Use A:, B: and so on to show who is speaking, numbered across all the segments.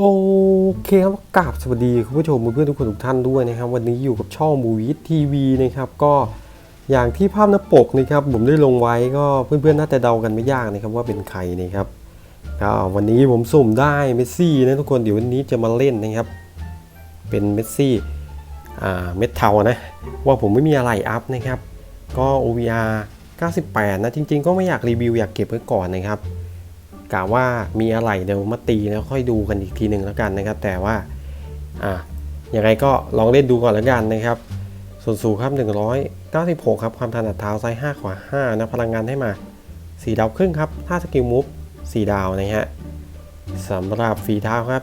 A: โอเคครับกราบสวัสดีคุณผู้ชมเพื่อนทุกคนทุกท่านด้วยนะครับ วันนี้อยู่กับช่องมูวิทีวีนะครับก็อย่างที่ภาพหน้าปกนะครับผมได้ลงไว้ก็เพื่อนๆน่าจะเดากันไม่ยากนะครับว่าเป็นใครนะครับก็วันนี้ผมสุ่มได้เมสซี่นะทุกคนเดี๋ยววันนี้จะมาเล่นนะครับ เป็นเมสซี่อ่าเม็ดเทานะว่าผมไม่มีอะไรอัพนะครับ ก็ OVR 98 นะจริง ๆ ก็ไม่อยากรีวิวอยากเก็บไว้ก่อนนะครับ กะว่ามีอะไรเดี๋ยวมาตีแล้วค่อยดูกันอีกทีหนึ่งแล้วกันนะครับ แต่ว่าอะยังไงก็ลองเล่นดูก่อนแล้วกันนะครับ ส่วนสูงครับ 196 ครับ ความถนัดเท้าซ้าย 5 ขวา 5 นะ พลังงานให้มา 4 ดาวครึ่งครับถ้าสกิลมูฟ4 ดาวนะฮะสำหรับฝีเท้าครับ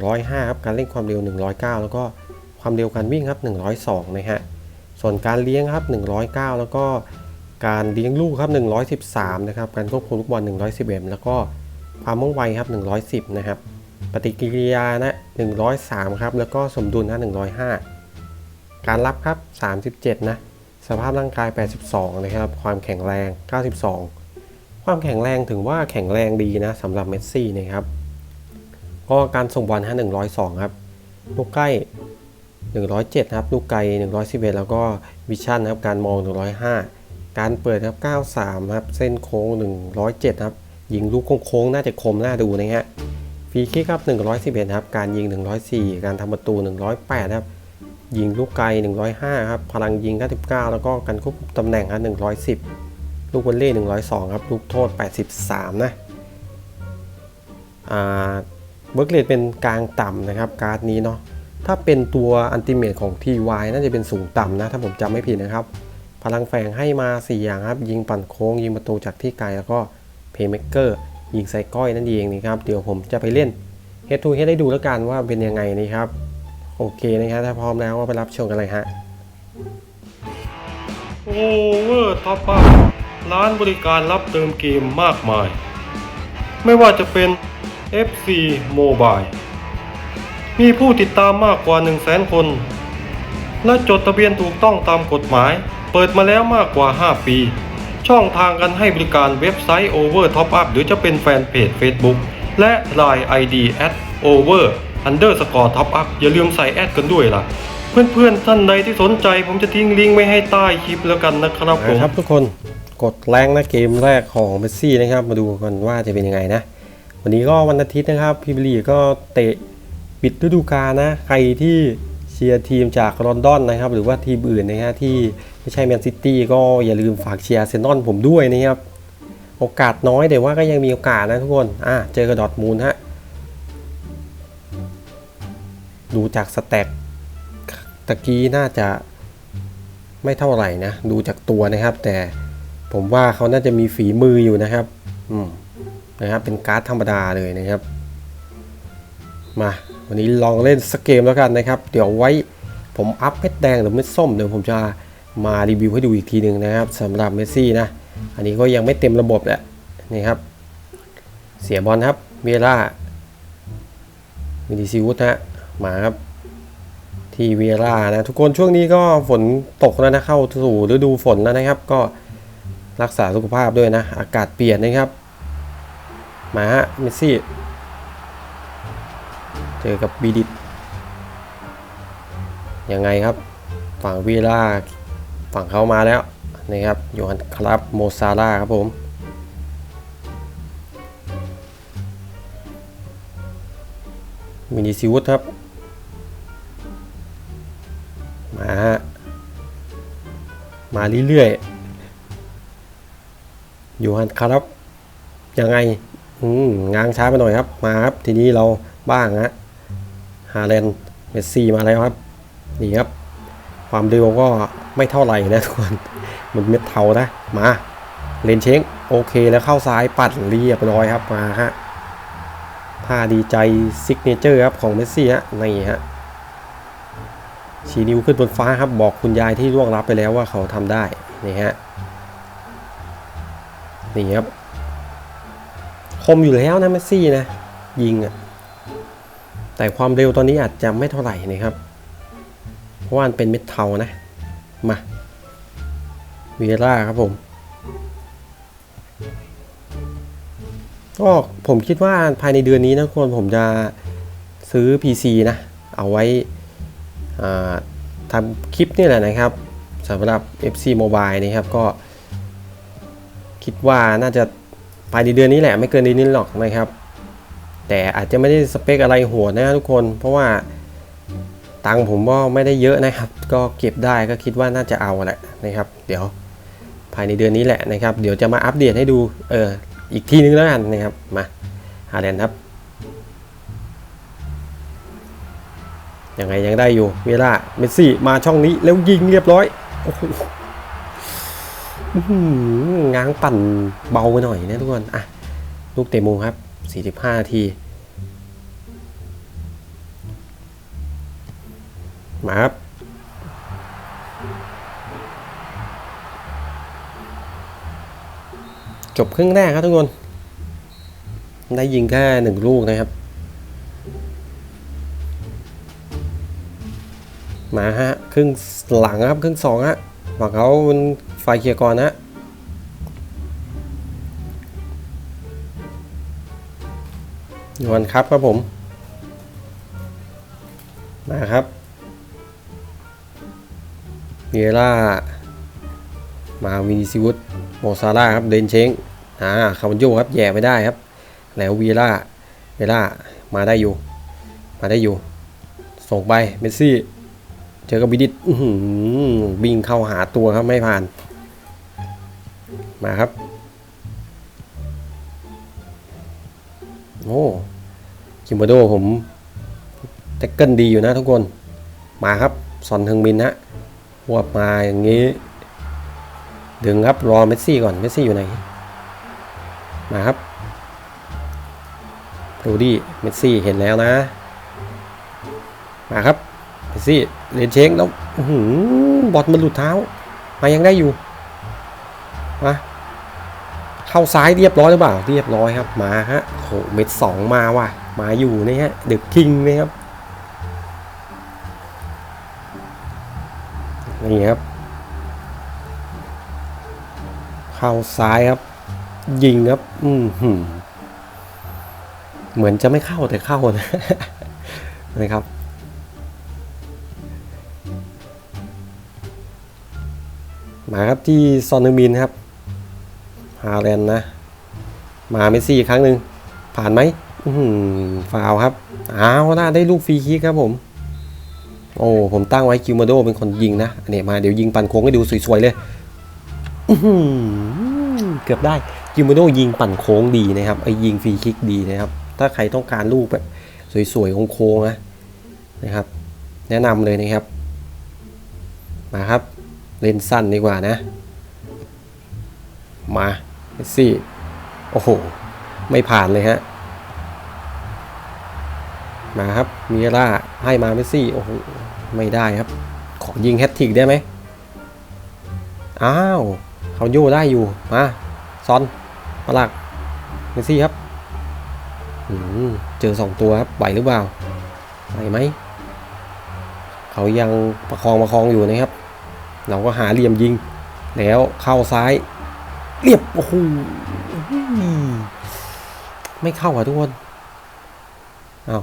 A: 105 ครับ การเล่นความเร็ว 109 แล้วก็ความเร็วการวิ่งครับ 102 นะฮะ ส่วนการเลี้ยงครับ 109 แล้วก็การเลี้ยงลูกครับ 113 นะครับ การควบคุมลูกบอล 111 แล้วก็ ความว่องไวครับ 110 นะครับ ปฏิกิริยานะ 103 ครับ แล้วก็สมดุลนะ 105 การรับครับ 37 นะ สภาพร่างกาย 82 นะครับ ความแข็งแรง 92 ความแข็งแรงถึงว่าแข็งแรงดีนะสำหรับเมสซี่นะครับ ก็การส่งบอลฮะ102 ครับ ลูกใกล้ 107 ครับ ลูกไกล 111 แล้วก็วิชั่นครับ การมอง 105 การเปิดครับ 93 ครับ เส้นโค้ง 107 ครับ ยิงลูกโค้งๆน่าจะคมน่าดูนะฮะฟรีคิกครับ 111ครับ การยิง 104 การทำประตู 108 ครับ ยิงลูกไกล 105 ครับ พลังยิง 99 แล้วก็การควบคุมตำแหน่งครับ 110 ลูกวอลเล่102 ครับ ลูกโทษ 83 นะ อ่าเวิร์กเรทเป็นกลางต่ำนะครับ การ์ดนี้เนาะ ถ้าเป็นตัวอันติเมตของ TY น่าจะเป็นสูงต่ำนะ ถ้าผมจำไม่ผิดนะครับ พลังแฝงให้มา 4 อย่างครับ ยิงปั่นโค้ง ยิงประตูจากที่ไกลแล้วก็ เพย์เม k เกอร์ยิงใส่ก้อยนั่นเองนะครับเดี๋ยวผมจะไปเล่น Head to Head ให้ดูแล้วกันว่าเป็นยังไงนะครับโอเคนะครับถ้าพร้อมแล้วก็ไปรับชมกันเลยฮะ
B: โอเวอร์ท็อปอัพร้านบริการรับเติมเกมมากมาย ไม่ว่าจะเป็น FC Mobile มีผู้ติดตามมากกว่า 1 0 0 0 0แสนคน และจดทะเบียนถูกต้องตามกฎหมาย เปิดมาแล้วมากกว่า 5 ปี ช่องทางการให้บริการเว็บไซต์ Over Top Up หรือจะเป็นแฟนเพจ Facebook และ Line ID at over underscore top up อย่าลืมใส่แอดกันด้วยล่ะ เพื่อนๆท่านใดที่สนใจผมจะทิ้งลิงก์ไว้ให้ใต้คลิปแล้วกันนะครับผม
A: ครับทุกคนกดแรงนะเกมแรกของเมสซี่นะครับ มาดูกันว่าจะเป็นยังไงนะ วันนี้ก็วันอาทิตย์นะครับพรีเมียร์ลีก็เตะปิดฤดูกาลนะ ใครที่ เชียร์ทีมจากลอนดอนนะครับ หรือว่าทีมอื่นนะฮะที่ไม่ใช่แมนซิตี้ก็อย่าลืมฝากเชียร์เซนอลผมด้วยนะครับ โอกาสน้อยแต่ว่าก็ยังมีโอกาสนะทุกคนอะเจอกับดอทมูลฮะดูจากสแต็กตะกี้น่าจะไม่เท่าไหร่นะ ดูจากตัวนะครับ แต่ผมว่าเขาน่าจะมีฝีมืออยู่นะครับ อืมนะครับเป็นการ์ดธรรมดาเลยนะครับ มา วันนี้ลองเล่นสกเกมแล้วกันนะครับ เดี๋ยวไว้ผมอัพเม็ดแดงหรือเม็ดส้มเดี๋ยวผมจะมารีวิวให้ดูอีกทีหนึ่งนะครับสำหรับเมสซี่นะ อันนี้ก็ยังไม่เต็มระบบแหละนี่ครับ เสียบอลครับเวล่ามินิซิวุฒฮะมาครับ ที่เวลานะ ทุกคนช่วงนี้ก็ฝนตกแล้วนะ เข้าสู่ฤดูฝนแล้วนะครับ ก็รักษาสุขภาพด้วยนะ อากาศเปลี่ยนนะครับ มาฮะเมสซี่ จอกับบีดิตยังไงครับ ฝั่งเวลาฝั่งเขามาแล้วนะครับโยฮันคลับโมซาร่าครับผมมินิซิวุฒครับ มาฮะมาเรื่อยๆอยู่ฮันครับยังไง อืมงางช้าไปหน่อยครับ มาครับ ทีนี้เราบ้างฮะ ฮาแลนด์เมสซี่มาแล้วครับ นี่ครับ ความเร็วก็ไม่เท่าไหร่นะทุกคนมันเม็ดเทานะ มาเลนเชงโอเคแล้วเข้าซ้ายปัดเรียบร้อยครับมาฮะท่าดีใจซิกเนเจอร์ครับของเมสซี่ฮะนี่ฮะชี้นิ้วขึ้นบนฟ้าครับ บอกคุณยายที่ล่วงลับไปแล้วว่าเขาทำได้นี่ฮะนี่ครับคมอยู่แล้วนะเมสซี่นะ ยิงอะ แต่ความเร็วตอนนี้อาจจะไม่เท่าไหร่นะครับ เพราะว่ามันเป็นเม็ดเทานะ มาเวล่าครับผมก็ผมคิดว่าภายในเดือนนี้นะคนผมจะซื้อ PC นะ เอาไว้ทำคลิปนี่แหละนะครับสำหรับ FC Mobile นะครับก็ คิดว่าน่าจะภายในเดือนนี้แหละไม่เกินเดือนนี้หรอกนะครับ แต่อาจจะไม่ได้สเปคอะไรโหัวนะทุกคน เพราะว่าตังค์ผมก็ไม่ได้เยอะนะครับ ก็เก็บได้ก็คิดว่าน่าจะเอาแหละนะครับ เดี๋ยวภายในเดือนนี้แหละนะครับ เดี๋ยวจะมาอัปเดตให้ดูเอออีกทีนึงแล้วกันนะครับ มาฮาแลนครับยังไงยังได้อยู่เวลาเมสซี่มาช่องนี้แล้วยิงเรียบร้อยโอ้โหอื้อหือง้างปั่นเบาไปหน่อยนะทุกคนอะลูกเตะมุมครับ 45นาที มาครับ จบครึ่งแรกครับทุกคน ได้ยิงแค่หนึ่งลูกนะครับ มาฮะ ครึ่งหลังครับ ครึ่งสองฮะฝั่งเขาเป็นฝ่ายเคลียร์ก่อนนะ ยวนครับครับผม มาครับเวียร่า มาวีซิวุตโมซาร่าครับเดนเชงอ่าคาวันโยครับแย่ไม่ได้ครับ แล้ววีล่าเวล่ามาได้อยู่ มาได้อยู่ ส่งไปเมสซี่ เจอกับบิดิตบิงเข้าหาตัวครับไม่ผ่าน มาครับ โอ้ คิมเบโดผมแท็กเกิลดีอยู่นะทุกคน มาครับซอนทึงมินฮะวบมาอย่างนี้ ดึงครับรอเมสซี่ก่อน เมสซี่อยู่ไหน มาครับดูดิเมสซี่เห็นแล้วนะ มาครับเมสซี่เลนเชงแล้วหือบอลมันหลุดเท้า มายังได้อยู่ มา เข้าซ้ายเรียบร้อยหรือเปล่า เรียบร้อยครับมาฮะโหเม็ดสองมาว่ะ มาอยู่นี่ฮะเดึกคิงนะครับนี่ครับ เข้าซ้ายครับ ยิงครับอืมหืมเหมือนจะไม่เข้าแต่เข้านะนะครับมาครับที่ซอนเนอร์มินครับ ฮาแลนนะ มาเมสซี่อีกครั้งหนึ่งผ่านไหมฟาวล์ครับอ้าวน่าได้ลูกฟรีคิกครับผม โอ้ผมตั้งไว้คิวมาโดเป็นคนยิงนะอันนี้มาเดี๋ยวยิงปั่นโค้งให้ดูสวยๆเลยเกือบได้คิวมาโดยิงปั่นโค้งดีนะครับไอ้ยิงฟรีคิกดีนะครับ ถ้าใครต้องการลูกแบบสวยๆโค้งๆนะนะครับ แนะนำเลยนะครับ มาครับ เล่นสั้นดีกว่านะ มา เมสซี่ โอ้โห ไม่ผ่านเลยฮะ มาครับมีล่าให้มาเมสซี่ โอ้โห ไม่ได้ครับ ขอยิงแฮตทิกได้ไหม อ้าวเขาโย่ได้อยู่ มาซอนปลักเมสซี่ครับอืเจอสองตัวครับไหวหรือเปล่าไหวไหม เขายังประคองประคองอยู่นะครับ เราก็หาเหลี่ยมยิง แล้วเข้าซ้าย เรียบโอ้โหไม่เข้าอะทุกคนเอา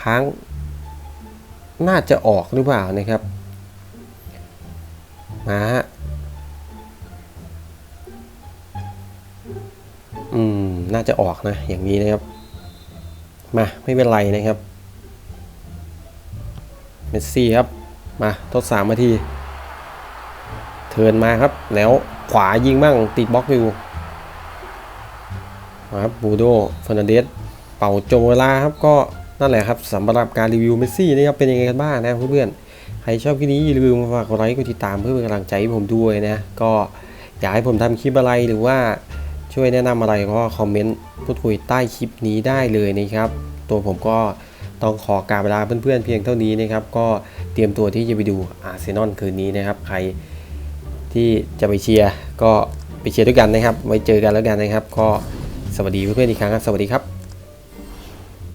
A: ค้าง น่าจะออกหรือเปล่านะครับ มาฮะอืม น่าจะออกนะ อย่างนี้นะครับ มา ไม่เป็นไรนะครับ เมสซี่ครับ มา ทดสามนาที ทิร์นมาครับ แล้วขวายิงบ้างติดบล็อกอยู่ครับบูโดฟอนเดสเป่าโจเวลาครับก็นั่นแหละครับสำหรับการรีวิวเมสซี่นะครับเป็นยังไงกันบ้างนะเพื่อนๆใครชอบคลิปนี้อย่าลืมฝากกดไลค์กดติดตามเพื่อเป็นกำลังใจให้ผมด้วยนะก็อยากให้ผมทำคลิปอะไรหรือว่าช่วยแนะนำอะไรก็คอมเมนต์พูดคุยใต้คลิปนี้ได้เลยนะครับ ตัวผมก็ต้องขอการเวลาเพื่อนๆเพียงเท่านี้นะครับ ก็เตรียมตัวที่จะไปดูอาร์เซนอลคืนนี้นะครับ ใคร ที่จะไปเชียร์ก็ไปเชียร์ด้วยกันนะครับ ไว้เจอกันแล้วกันนะครับ ก็สวัสดีเพื่อนๆอีกครั้งครับ สวัสดีครับ